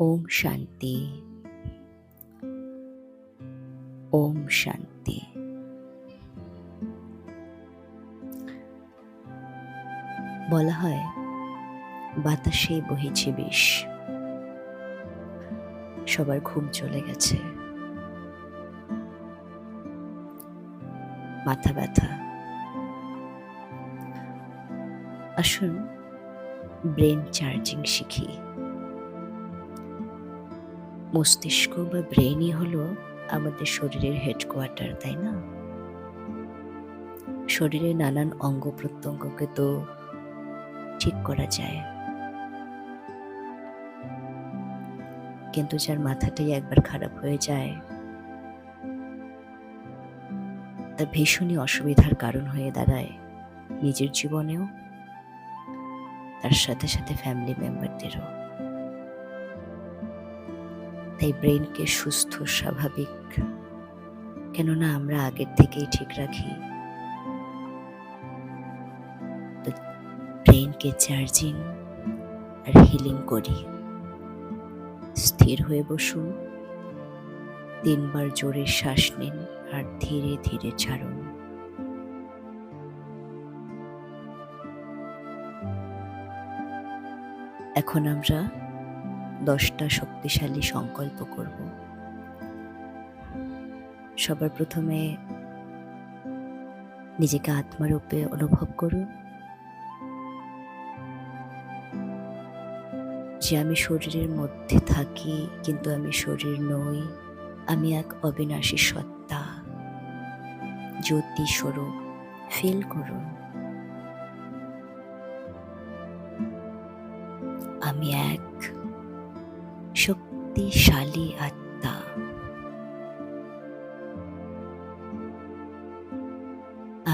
ওম শান্তি। ওম শান্তি। বলা হয়, বাতাসে বহেছে বিষ। সবার ঘুম চলে গেছে। মাথা ব্যথা। আসুন ব্রেন চার্জিং শিখি। মস্তিষ্ক বা ব্রেনই হলো আমাদের শরীরের হেডকোয়ার্টার, তাই না? শরীরে নানান অঙ্গ প্রত্যঙ্গকে তো ঠিক করা যায়। কিন্তু যার মাথাটাই একবার খারাপ হয়ে যায় তা ভীষণই অসুবিধার কারণ হয়ে দাঁড়ায় নিজের জীবনেও। তার সাথে সাথে ফ্যামিলি মেম্বারদেরও তাই ব্রেনকে সুস্থ, স্বাভাবিক, কেননা আমরা আগের থেকেই ঠিক রাখি। ব্রেনকে চার্জিং আর হিলিং করি। স্থির হয়ে বসুন। তিনবার জোরে শ্বাস নিন আর ধীরে ধীরে ছাড়ুন। এখন আমরা দশটা শক্তিশালী সংকল্প করব। সবার প্রথমে নিজেকে আত্মারূপে অনুভব করুন। যে আমি শরীরের মধ্যে থাকি, কিন্তু আমি শরীর নই, আমি এক অবিনাশী সত্তা। জ্যোতি স্বরূপ ফিল করুন।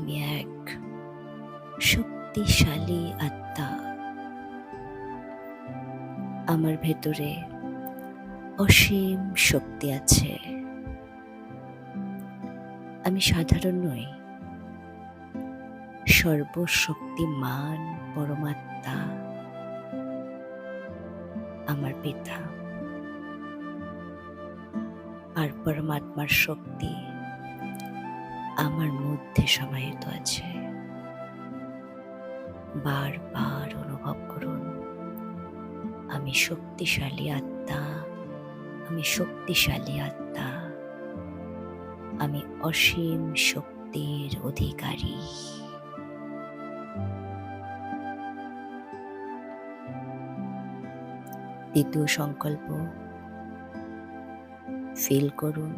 আমি এক শক্তিশালী আত্মা। আমার ভেতরে অসীম শক্তি আছে। আমি সাধারণ নই। সর্বশক্তিমান পরমাত্মা। আমার পিতা। আর পরমাত্মার শক্তি আমার মধ্যে সমাহিত আছে। বারবার অনুভব করুন, আমি শক্তিশালী আত্মা, আমি শক্তিশালী আত্মা, আমি অসীম শক্তির অধিকারী। দ্বিতীয় সংকল্প ফিল করুন।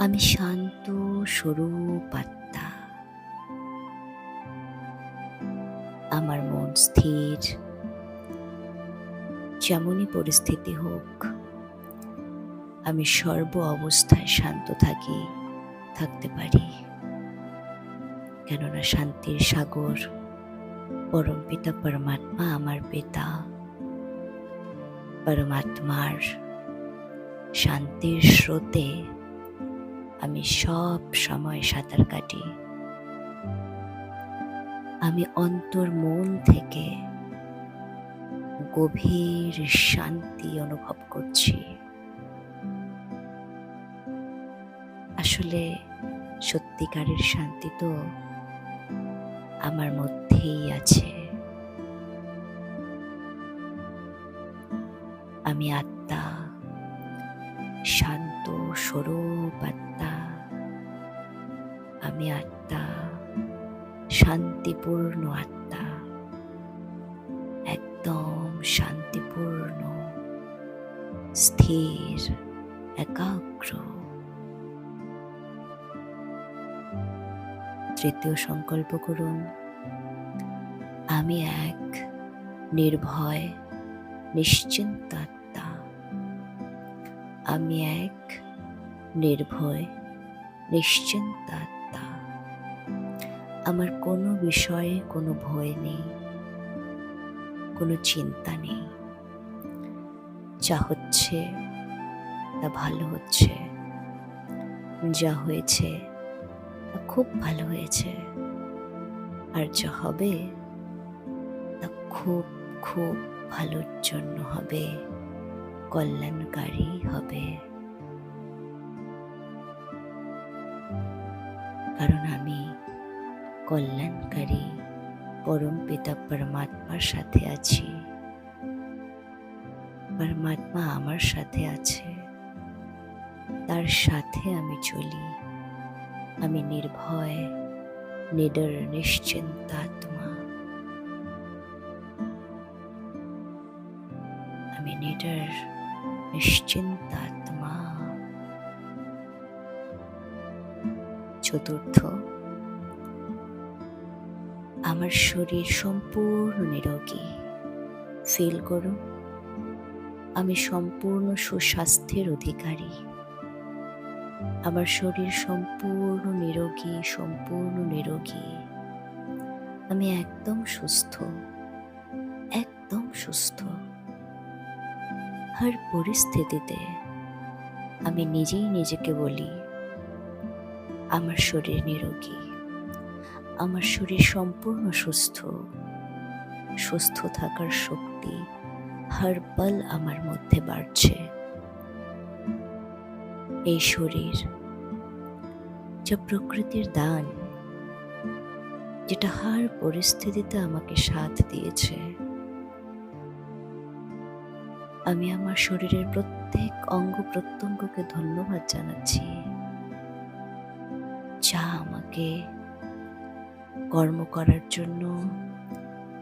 আমি শান্ত স্বরূপ আত্মা আমার মন স্থির। যেমনই পরিস্থিতি হোক, আমি সর্ব অবস্থায় শান্ত থাকি, থাকতে পারি। কেননা শান্তির সাগর, পরম পিতা পরমাত্মা আমার পিতা। পরমাত্মার শান্তির স্রোতে আমি সব সময় সাঁতার কাটি। আমি অন্তর মন থেকে গভীর শান্তি অনুভব করছি। আসলে সত্যিকারের শান্তি তো আমার মধ্যেই আছে। আমি আত্মা শান্তিপূর্ণ আত্মা। একদম শান্তিপূর্ণ, স্থির, একাগ্র। তৃতীয় সংকল্প করুন, আমি এক নির্ভয়, নিশ্চিন্ত আত্মা। আমি এক নির্ভয়, নিশ্চিন্ত আত্মা। আমার কোনো বিষয়ে কোনো ভয় নেই, কোনো চিন্তা নেই। যা হচ্ছে তা ভালো হচ্ছে। যা হয়েছে তা খুব ভালো হয়েছে। আর যা হবে তা খুব খুব ভালোর জন্য হবে, কল্যাণকারী হবে। কারণ আমি কল্যাণকারী, পরম পিতা পরমাত্মার সাথে আছি। পরমাত্মা আমার সাথে আছে। তার সাথে আমি চলি। আমি নির্ভয়, নিডর নিশ্চিন্তাত্মা আমি নিডর নিশ্চিন্তাত্মা চতুর্থ আমার শরীর সম্পূর্ণ নিরোগী। ফিল করুন, আমি সম্পূর্ণ সুস্বাস্থ্যের অধিকারী। আমার শরীর সম্পূর্ণ নিরোগী সম্পূর্ণ নিরোগী। আমি একদম সুস্থ একদম সুস্থ। হর পরিস্থিতিতে আমি নিজেই নিজেকে বলি, আমার শরীর নিরোগী। আমার শরীর সম্পূর্ণ সুস্থ। সুস্থ থাকার শক্তি হার পল আমার মধ্যে বাড়ছে। এই শরীর যা প্রকৃতির দান, যেটা হার পরিস্থিতিতে আমাকে সাথ দিয়েছে। আমি আমার শরীরের প্রত্যেক অঙ্গ প্রত্যঙ্গকে ধন্যবাদ জানাচ্ছি। যা আমাকে কর্ম করার জন্য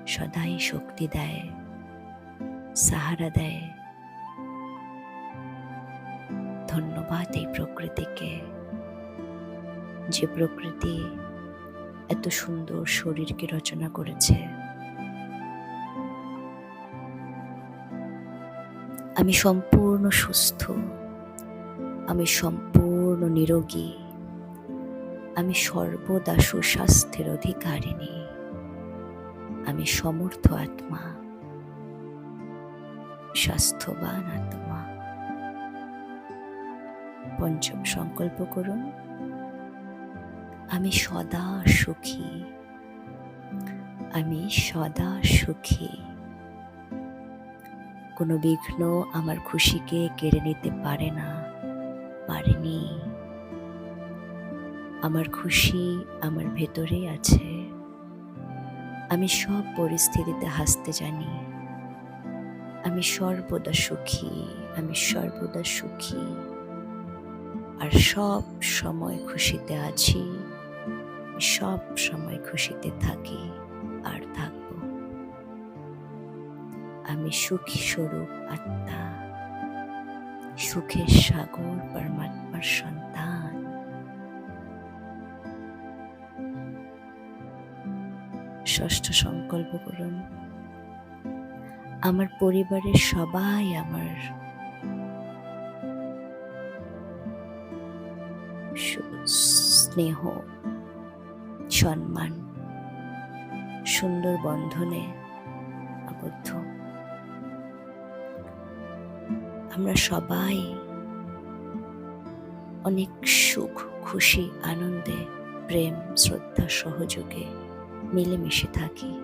সদাই শক্তি দেয়, সাহারা দেয়। ধন্যবাদ এই প্রকৃতিকে, যে প্রকৃতি এত সুন্দর শরীরকে রচনা করেছে। আমি সম্পূর্ণ সুস্থ, আমি সম্পূর্ণ নিরোগী। আমি সর্বদা সুস্বাস্থ্যের অধিকারিণী। আমি সমর্থ আত্মা। স্বাস্থ্যবান আত্মা। পঞ্চম সংকল্প করুন। আমি সদা সুখী। আমি সদা সুখী। কোনো বিঘ্ন আমার খুশিকে কেড়ে নিতে পারে না, পারেনি। আমার খুশি আমার ভেতরে আছে। আমি সব পরিস্থিতিতে হাসতে জানি। আমি সর্বদা সুখী, আমি সর্বদা সুখী। আর সব সময় খুশিতে আছি সব সময় খুশিতে থাকি, আর থাকব। আমি সুখী স্বরূপ আত্মা, সুখের সাগর, পরমাত্মার সন্তান। ষষ্ঠ সংকল্প করুন। আমার পরিবারের সবাই আমার স্নেহ সম্মান, সুন্দর বন্ধনে আবদ্ধ। আমরা সবাই অনেক সুখ, খুশি, আনন্দে, প্রেম, শ্রদ্ধা, সহযোগে মিলেমিশে থাকি।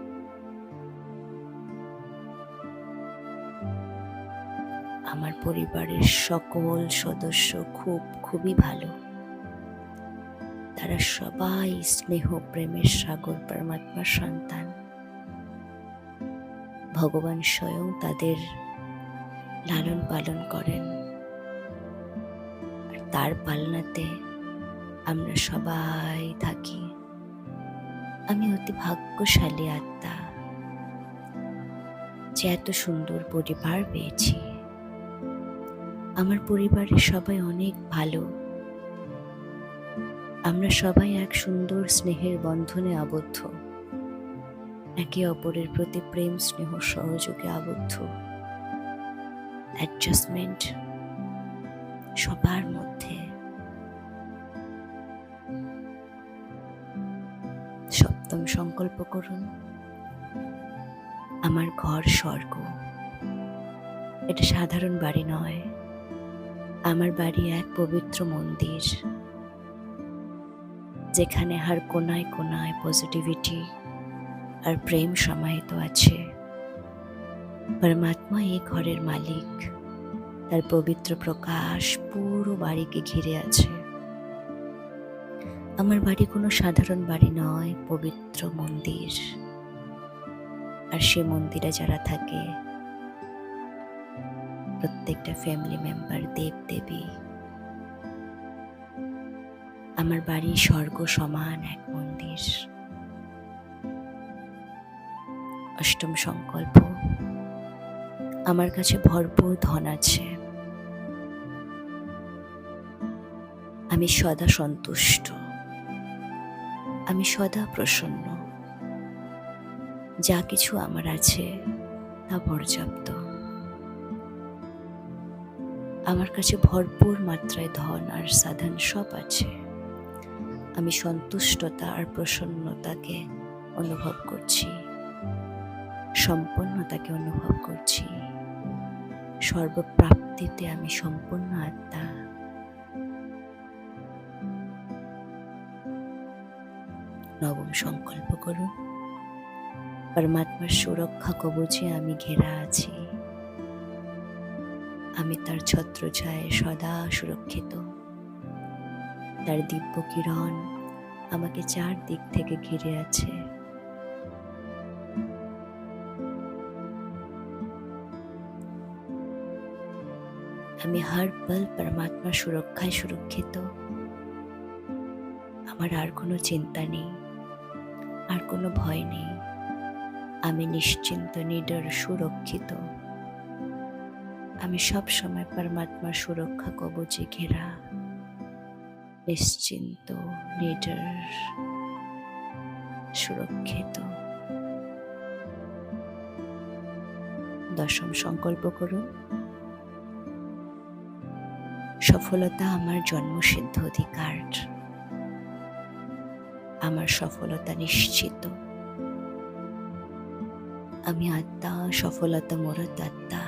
আমার পরিবারের সকল সদস্য খুব, খুবই ভালো। তারা সবাই স্নেহ, প্রেমের সাগর পরমাত্মার সন্তান। ভগবান স্বয়ং তাদের লালন পালন করেন। আর তার পালনাতে আমরা সবাই থাকি। আমি অতি ভাগ্যশালী আত্মা, যে এত সুন্দর পরিবার পেয়েছি। আমার পরিবারের সবাই অনেক ভালো। আমরা সবাই এক সুন্দর স্নেহের বন্ধনে আবদ্ধ। একে অপরের প্রতি প্রেম, স্নেহ, সহযোগে আবদ্ধ। অ্যাডজাস্টমেন্ট সবার মধ্যে। সপ্তম সংকল্প করুন। আমার ঘর স্বর্গ। এটা সাধারণ বাড়ি নয়। আমার বাড়ি এক পবিত্র মন্দির, যেখানে হার কোনায় কোনায় পজিটিভিটি আর প্রেম সমাহিত আছে। পরমাত্মা এই ঘরের মালিক। তার পবিত্র প্রকাশ পুরো বাড়িকে ঘিরে আছে। আমার বাড়ি কোনো সাধারণ বাড়ি নয়, পবিত্র মন্দির। আর সে মন্দিরে যারা থাকে, প্রত্যেকটা ফ্যামিলি মেম্বার দেব, দেবী, আমার বাড়ি স্বর্গ সমান এক মন্দির। অষ্টম সংকল্প, আমার কাছে ভরপুর ধন আছে। আমি সদা সন্তুষ্ট। আমি সদা প্রসন্ন। যা কিছু আমার আছে, তা পর্যাপ্ত। আমার কাছে ভরপুর মাত্রায় ধন আর সাধন সব আছে। আমি সন্তুষ্টতা আর প্রসন্নতাকে অনুভব করছি। সম্পন্নতাকে অনুভব করছি। সর্বপ্রাপ্তিতে আমি সম্পূর্ণ আত্মা। নবম সংকল্প করুন পরমাত্মার সুরক্ষা কবচে আমি ঘেরা আছি। আমি তার ছত্রছায় সদা সুরক্ষিত। তার দিব্য কিরণ আমাকে চার দিক থেকে ঘিরে আছে। আমি হার পল পরমাত্মার সুরক্ষায় সুরক্ষিত। আমার আর কোনো চিন্তা নেই। আর কোনো ভয় নেই। আমি নিশ্চিন্ত, নিডর, সুরক্ষিত। আমি সব সময় পরমাত্মার সুরক্ষা কবচে ঘেরা। নিশ্চিন্ত, নিডর, সুরক্ষিত। দশম সংকল্প করুন। সফলতা আমার জন্মসিদ্ধ অধিকার। আমার সফলতা নিশ্চিত। আমি আত্মা, সফলতা মোরত আত্মা।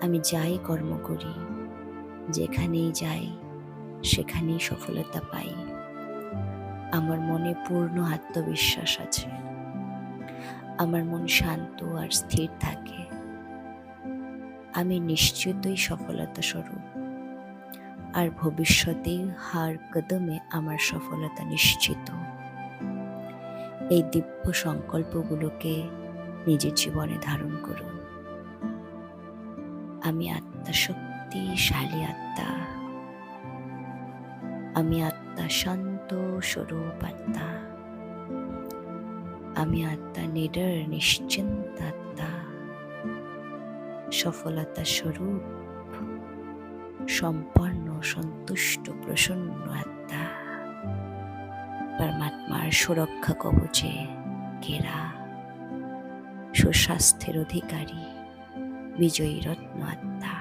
আমি যাই কর্ম করি, যেখানেই যাই, সেখানেই সফলতা পাই। আমার মনে পূর্ণ আত্মবিশ্বাস আছে। আমার মন শান্ত আর স্থির থাকে। আমি নিশ্চিতই সফলতা স্বরূপ আর ভবিষ্যতে হার কদমে আমার সফলতা নিশ্চিত। এই দিব্য সংকল্পগুলোকে নিজের জীবনে ধারণ করুন। আমি আত্মা শক্তিশালী আত্মা। আমি আত্মা শান্ত, স্বরূপ আত্মা। আমি আত্মা নিডর, নিশ্চিন্ত আত্মা। সফলতা স্বরূপ সম্পন্ন সন্তুষ্ট প্রসন্ন আত্মা। পরমাত্মার সুরক্ষা কবচে ঘেরা। সুস্বাস্থ্যের অধিকারী বিজয়ী রত্ন আত্মা।